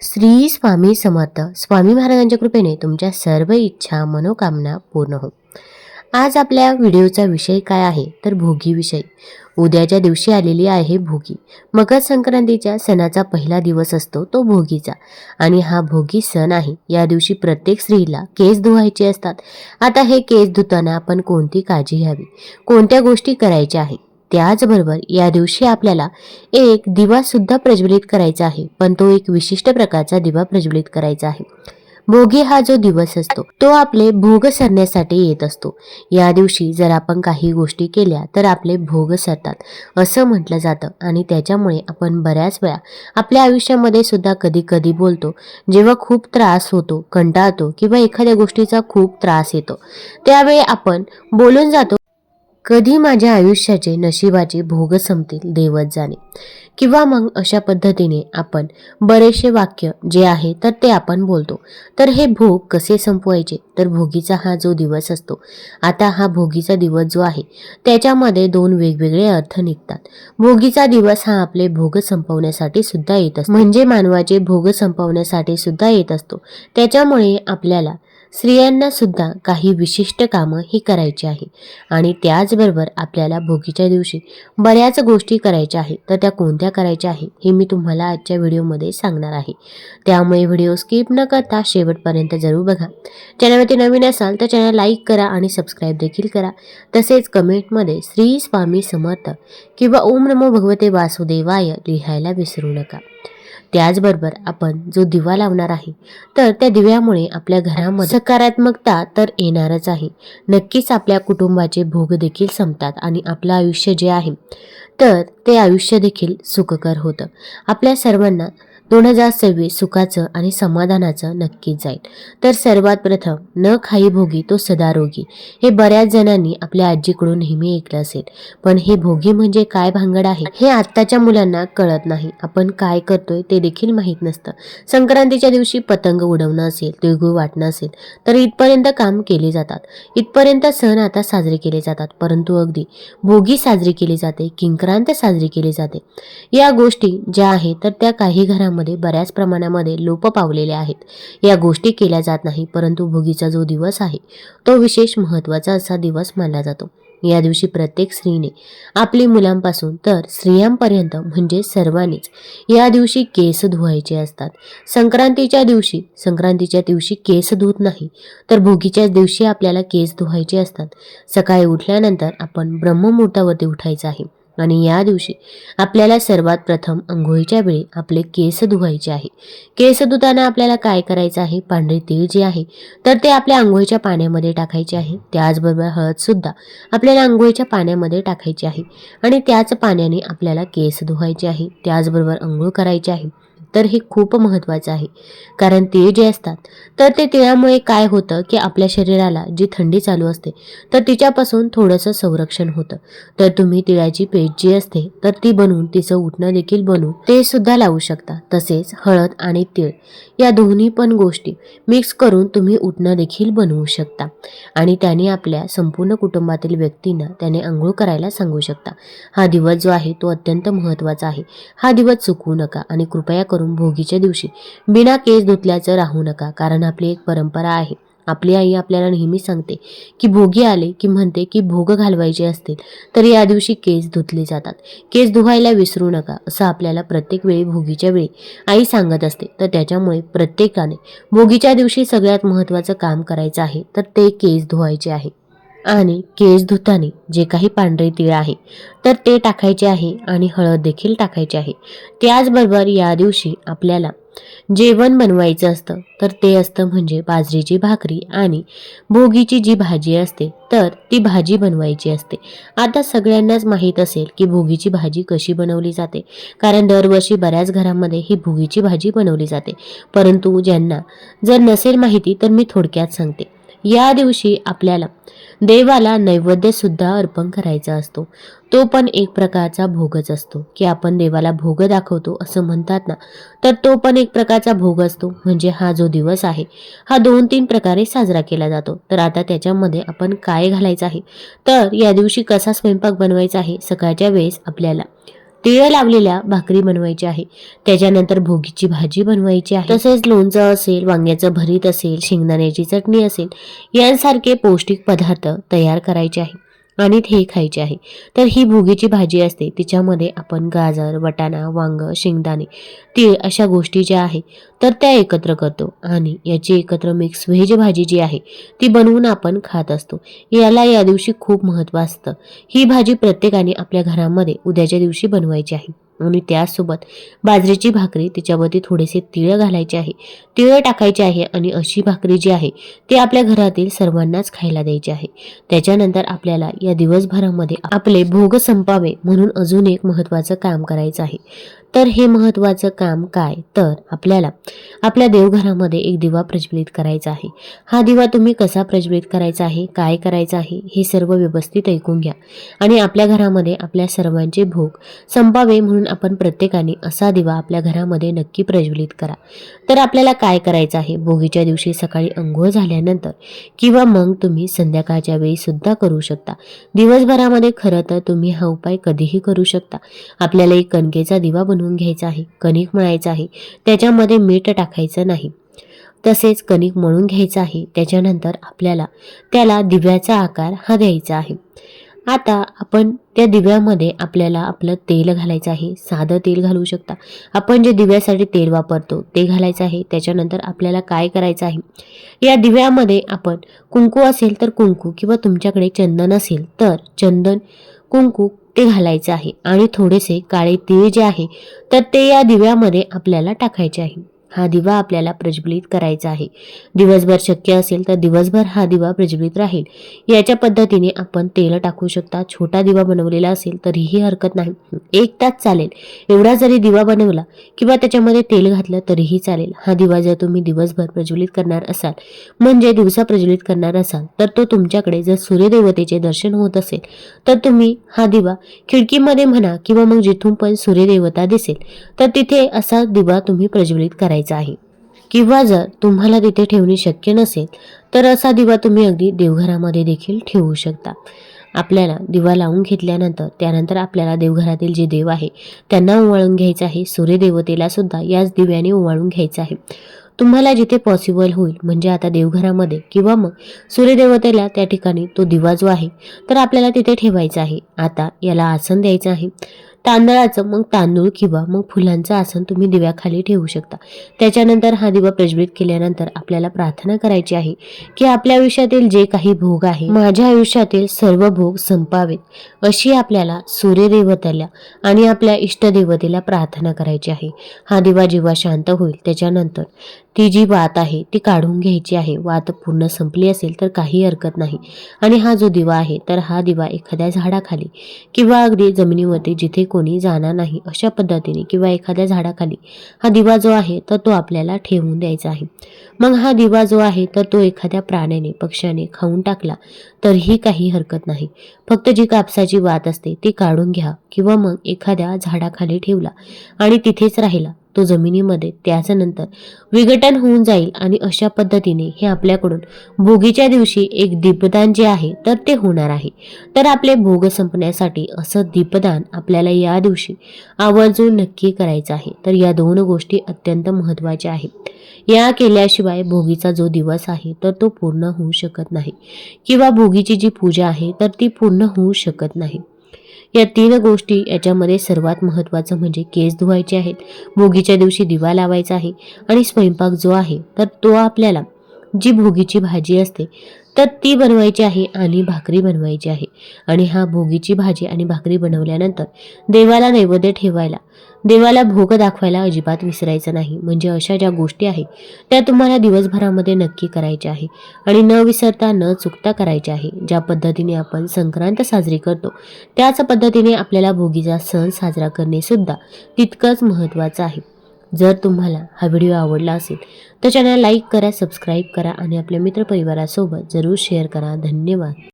श्री स्वामी समर्थ. स्वामी महाराजांच्या कृपेने तुमच्या सर्व इच्छा मनोकामना पूर्ण हो. आज आपल्या व्हिडिओचा विषय काय आहे? तर भोगी विषय. उद्याच्या दिवशी आलेली आहे भोगी. मकर संक्रांतीच्या सणाचा पहिला दिवस असतो तो भोगीचा. आणि हा भोगी सण आहे. या दिवशी प्रत्येक स्त्रीला केस धुवायचे असतात. आता हे केस धुताना आपण कोणती काळजी घ्यावी? कोणत्या गोष्टी करायच्या आहे त्याचबरोबर या दिवशी आपल्याला एक दिवा सुद्धा प्रज्वलित करायचा आहे. पण तो एक विशिष्ट प्रकारचा दिवा प्रज्वलित करायचा आहे. भोगी हा जो दिवस असतो तो आपले भोग सरण्यासाठी येत असतो. या दिवशी जर आपण काही गोष्टी केल्या तर आपले भोग सरतात असं म्हटलं जातं. आणि त्याच्यामुळे आपण बऱ्याच वेळा आपल्या आयुष्यामध्ये सुद्धा कधी कधी बोलतो जेव्हा खूप त्रास होतो कंटाळतो किंवा एखाद्या गोष्टीचा खूप त्रास येतो त्यावेळी आपण बोलून जातो. कधी माझ्या आयुष्याचे नशिबाचे भोग संपतील देवत जाणे. किंवा मग अशा पद्धतीने आपण बरेचसे वाक्य जे आहे तर ते आपण बोलतो. तर हे भोग कसे संपवायचे? तर भोगीचा हा जो दिवस असतो आता हा भोगीचा दिवस जो आहे त्याच्यामध्ये दोन वेगवेगळे अर्थ निघतात. भोगीचा दिवस हा आपले भोग संपवण्यासाठी सुद्धा येत असतो. म्हणजे मानवाचे भोग संपवण्यासाठी सुद्धा येत असतो. त्याच्यामुळे आपल्याला स्त्रियांना सुद्धा काही विशिष्ट कामं ही करायची आहे. आणि त्याचबरोबर आपल्याला भोगीच्या दिवशी बऱ्याच गोष्टी करायच्या आहेत. तर त्या कोणत्या करायच्या आहे हे मी तुम्हाला आजच्या व्हिडिओमध्ये सांगणार आहे. त्यामुळे व्हिडिओ स्किप न करता शेवटपर्यंत जरूर बघा. चॅनलवरती नवीन असाल तर चॅनल लाईक करा आणि सबस्क्राईब देखील करा. तसेच कमेंटमध्ये श्री स्वामी समर्थ किंवा ओम नमो भगवते वासुदेवाय लिहायला विसरू नका. त्याचबरोबर आपण जो दिवा लावणार आहे तर त्या दिव्यामुळे आपल्या घरामध्ये सकारात्मकता तर येणारच आहे. नक्कीच आपल्या कुटुंबाचे भोग देखील संपतात आणि आपलं आयुष्य जे आहे तर ते आयुष्य देखील सुखकर होतं. आपल्या सर्वांना दोन हजार सव्वीस सुखाचं आणि समाधानाचं नक्कीच जाईल. तर सर्वात प्रथम न खाई भोगी तो सदा रोगी. हे बऱ्याच जणांनी आपल्या आजीकडून नेहमी ऐकलं असेल. पण हे भोगी म्हणजे काय भांगड आहे? हे आत्ताच्या मुलांना कळत नाही. आपण काय करतोय ते देखील माहीत नसतं. संक्रांतीच्या दिवशी पतंग उडवणं असेल तिळगुळ वाटणं असेल तर इथपर्यंत काम केले जातात. इथपर्यंत सण आता साजरे केले जातात. परंतु अगदी भोगी साजरी केली जाते किंक्रांत साजरी केली जाते. या गोष्टी ज्या आहेत तर त्या काही घरामध्ये बऱ्याच प्रमाणामध्ये लोप पावलेल्या आहेत. या गोष्टी केल्या जात नाही परंतु भोगीचा जो दिवस आहे तो विशेष महत्त्वाचा असा दिवस मानला जातो. या दिवशी प्रत्येक स्त्रीने आपली मुलांपासून तर स्त्रियांपर्यंत म्हणजे सर्वांनीच या दिवशी केस धुवायचे असतात. संक्रांतीच्या दिवशी संक्रांतीच्या दिवशी केस धुत नाही तर भोगीच्याच दिवशी आपल्याला केस धुवायचे असतात. सकाळी उठल्यानंतर आपण ब्रह्ममुहूर्तावरती उठायचं आहे. आणि या दिवशी आपल्याला सर्वात प्रथम अंघोळीच्या वेळी आपले केस धुवायचे आहे. केस धुताना आपल्याला काय करायचं आहे? पांढरे तीळ जे आहे तर ते आपल्या आंघोळीच्या पाण्यामध्ये टाकायचे आहे. त्याचबरोबर हळद सुद्धा आपल्याला आंघोळीच्या पाण्यामध्ये टाकायची आहे. आणि त्याच पाण्याने आपल्याला केस धुवायचे आहे. त्याचबरोबर आंघोळ करायची आहे. तर हे खूप महत्त्वाचं आहे. कारण तिळ जे असतात तर ते तिळामुळे काय होतं की आपल्या शरीराला जी थंडी चालू असते तर तिच्यापासून थोडंसं संरक्षण होतं. तर तुम्ही तिळाची पेस्ट जी असते तर ती बनवून तिचं उठणं देखील बनवून ते सुद्धा लावू शकता. तसेच हळद आणि तीळ या दोन्ही पण गोष्टी मिक्स करून तुम्ही उठणं देखील बनवू शकता. आणि त्याने आपल्या संपूर्ण कुटुंबातील व्यक्तींना त्याने आंघोळ करायला सांगू शकता. हा दिवस जो आहे तो अत्यंत महत्त्वाचा आहे. हा दिवस चुकवू नका आणि कृपया करून भोगीच्या दिवशी. बिना केस धुतल्याचं राहू नका कारण आपली एक परंपरा आहे. आपली आई आपल्याला नेहमी सांगते की भोगी आले की म्हणते की भोग घालवायचे असतील तर या दिवशी केस धुतले जातात. केस धुवायला विसरू नका असं आपल्याला प्रत्येक वेळी भोगीच्या वेळी आई सांगत असते. तर त्याच्यामुळे प्रत्येकाने भोगीच्या दिवशी सगळ्यात महत्त्वाचं काम करायचं आहे तर ते केस धुवायचे आहे. आणि केस धुताने जे काही पांढरे तीळ आहे तर ते टाकायचे आहे आणि हळद देखील टाकायची आहे. त्याचबरोबर या दिवशी आपल्याला जेवण बनवायचं असतं तर ते असतं म्हणजे बाजरीची भाकरी आणि भोगीची जी भाजी असते तर ती भाजी बनवायची असते. आता सगळ्यांनाच माहीत असेल की भोगीची भाजी कशी बनवली जाते कारण दरवर्षी बऱ्याच घरांमध्ये ही भोगीची भाजी बनवली जाते. परंतु ज्यांना जर नसेल माहिती तर मी थोडक्यात सांगते. या दिवशी आपल्याला देवाला नैवेद्य सुद्धा अर्पण करायचा असतो. तो पण एक प्रकारचा भोगच असतो की आपण देवाला भोग दाखवतो असं म्हणतात ना तर तो पण एक प्रकारचा भोग असतो. म्हणजे हा जो दिवस आहे हा दोन तीन प्रकारे साजरा केला जातो. तर आता त्याच्यामध्ये आपण काय घालायचं आहे? तर या दिवशी कसा स्वयंपाक बनवायचा आहे? सकाळच्या वेळेस आपल्याला तिळ लावलेल्या भाकरी बनवायची आहे. त्याच्यानंतर भोगीची भाजी बनवायची आहे. तसेच लोणचं असेल वांग्याचं भरीत असेल शेंगदाण्याची चटणी असेल यांसारखे पौष्टिक पदार्थ तयार करायचे आहे. आणि ते खायचे आहे. तर ही भोगीची भाजी असते. तिच्यामध्ये आपण गाजर वटाणा वांग शेंगदाणे तीळ अशा गोष्टी ज्या आहे तर त्या एकत्र करतो. आणि याची एकत्र मिक्स व्हेज भाजी जी आहे ती बनवून आपण खात असतो. याला या दिवशी खूप महत्त्व असतं. ही भाजी प्रत्येकाने आपल्या घरामध्ये उद्याच्या दिवशी बनवायची आहे. आणि त्यासोबत बाजरीची भाकरी त्याच्यावरती थोडेसे तिळ घालायचे आहे. तिळ टाकायचे आहे आणि अशी भाकरी जी आहे ती आपल्या घरातील सर्वांनाच खायला द्यायची आहे. त्याच्यानंतर आपल्याला या दिवसभरामध्ये आपले भोग संपावे म्हणून अजून एक महत्त्वाचं काम करायचं आहे. तर हे महत्त्वाचं काम काय? तर आपल्याला आपल्या देवघरामध्ये एक दिवा प्रज्वलित करायचा आहे. हा दिवा तुम्ही कसा प्रज्वलित करायचा आहे? काय करायचं आहे? हे सर्व व्यवस्थित ऐकून घ्या. आणि आपल्या घरामध्ये आपल्या सर्वांचे भोग संपावे म्हणून आपण प्रत्येकाने असा दिवा आपल्या घरामध्ये नक्की प्रज्वलित करा. तर आपल्याला काय करायचं आहे? भोगीच्या दिवशी सकाळी अंघोळ झाल्यानंतर किंवा मग तुम्ही संध्याकाळच्या वेळी सुद्धा करू शकता. दिवसभरामध्ये खरं तर तुम्ही हा उपाय कधीही करू शकता. आपल्याला एक कणकेचा दिवा बनवून घ्यायचा आहे. कणिक मळायचं आहे. त्याच्यामध्ये मीठ टाकायचं नाही. तसेच कणिक मळून घ्यायचं आहे. त्याच्यानंतर आपल्याला त्याला दिव्याचा आकार हा द्यायचा आहे. आता आपण त्या दिव्यामध्ये आपल्याला आपलं तेल घालायचं आहे. साधं तेल घालू शकता. आपण जे दिव्यासाठी तेल वापरतो ते घालायचं आहे. त्याच्यानंतर आपल्याला काय करायचं आहे? या दिव्यामध्ये आपण कुंकू असेल तर कुंकू किंवा तुमच्याकडे चंदन असेल तर चंदन कुंकू ते घालायचं आहे. आणि थोडेसे काळे तीळ जे आहे तर ते या दिव्यामध्ये आपल्याला टाकायचे आहे. हा दिवा आपल्याला प्रज्वलित करायचा आहे. दिवसभर शक्य असेल तर दिवसभर हा दिवा प्रज्वलित राहील. याच्या पद्धतीने आपण तेल टाकू शकता. छोटा दिवा बनवलेला असेल तरीही हरकत नाही. एक तास चालेल. एवढा जरी दिवा बनवला किंवा त्याच्यामध्ये तेल घातलं तरीही चालेल. हा दिवा जर तुम्ही दिवसभर प्रज्वलित करणार असाल म्हणजे दिवसा प्रज्वलित करणार असाल तर तो तुमच्याकडे जर सूर्यदेवतेचे दर्शन होत असेल तर तुम्ही हा दिवा खिडकीमध्ये म्हणा किंवा मग जिथून पण सूर्यदेवता दिसेल तर तिथे असा दिवा तुम्ही प्रज्वलित करायचा आहे. किंवा जर तुम्हाला तिथे ठेवणे शक्य नसेल तर असा दिवा तुम्ही अगदी देवघरामध्ये देखील ठेवू शकता. आपल्याला दिवा लावून घेतल्यानंतर त्यानंतर आपल्याला देवघरातील जे देव आहे त्यांना ओवाळून घ्यायचं आहे. सूर्यदेवतेला सुद्धा याच दिव्याने ओवाळून घ्यायचं आहे. तुम्हाला जिथे पॉसिबल होईल म्हणजे आता देवघरामध्ये किंवा मग सूर्यदेवतेला त्या ठिकाणी तो दिवा जो आहे तर आपल्याला तिथे ठेवायचा आहे. आता याला आसन द्यायचं आहे. तांदळाचं मग तांदूळ किंवा मग फुलांचं आसन तुम्ही दिव्याखाली ठेवू शकता. त्याच्यानंतर हा दिवा प्रज्वलित केल्यानंतर आपल्याला प्रार्थना करायची आहे की आपल्या आयुष्यातील जे काही भोग आहे माझ्या आयुष्यातील सर्व भोग संपावेत अशी आपल्याला सूर्यदेवतेला आणि आपल्या इष्टदेवतेला प्रार्थना करायची आहे. हा दिवा जेव्हा शांत होईल त्याच्यानंतर ती जी वात आहे ती काढून घ्यायची आहे. वात पूर्ण संपली असेल तर काही हरकत नाही. आणि हा जो दिवा आहे तर हा दिवा एखाद्या झाडाखाली किंवा अगदी जमिनीवरती जिथे कोणी जाणार नाही अशा पद्धतीने किंवा एखाद्या झाडाखाली हा दिवा जो आहे तर तो आपल्याला ठेवून द्यायचा आहे. मग हा दिवा जो आहे तर तो एखाद्या प्राण्याने पक्ष्याने खाऊन टाकला तरीही काही हरकत नाही. फक्त जी कापसाची वात असते ती काढून घ्या किंवा मग एखाद्या झाडाखाली ठेवला आणि तिथेच राहिला. तो जमिनीमध्ये त्याच्यानंतर विघटन होऊन जाईल आणि अशा पद्धतीने हे आपल्याकडून भोगीच्या दिवशी एक दीपदान जे आहे तर ते होणार आहे. तर आपले भोग संपण्यासाठी असं दीपदान आपल्याला या दिवशी आवर्जून नक्की करायचं आहे. तर या दोन गोष्टी अत्यंत महत्त्वाच्या आहेत. या केल्याशिवाय भोगीचा जो दिवस आहे तर तो पूर्ण होऊ शकत नाही. किंवा भोगीची जी पूजा आहे तर ती पूर्ण होऊ शकत नाही. या तीन गोष्टी याच्यामध्ये सर्वात महत्त्वाचं म्हणजे केस धुवायचे आहेत. भोगीच्या दिवशी दिवा लावायचा आहे आणि स्वयंपाक जो आहे तर तो आपल्याला जी भोगीची भाजी असते तर ती बनवायची आहे आणि भाकरी बनवायची आहे. आणि हा भोगीची भाजी आणि भाकरी बनवल्यानंतर देवाला नैवेद्य ठेवायला देवाला भोग दाखवायला अजिबात विसरायचं नाही. म्हणजे अशा ज्या गोष्टी आहेत त्या तुम्हाला दिवसभरामध्ये नक्की करायच्या आहे. आणि न विसरता न चुकता करायच्या आहे. ज्या पद्धतीने आपण संक्रांत साजरी करतो त्याच पद्धतीने आपल्याला भोगीचा सण साजरा करणे सुद्धा तितकंच महत्त्वाचं आहे. जर तुम्हाला हा व्हिडिओ आवडला असेल तर चॅनल लाईक करा सबस्क्राईब करा आणि आपल्या मित्रपरिवारासोबत जरूर शेअर करा. धन्यवाद.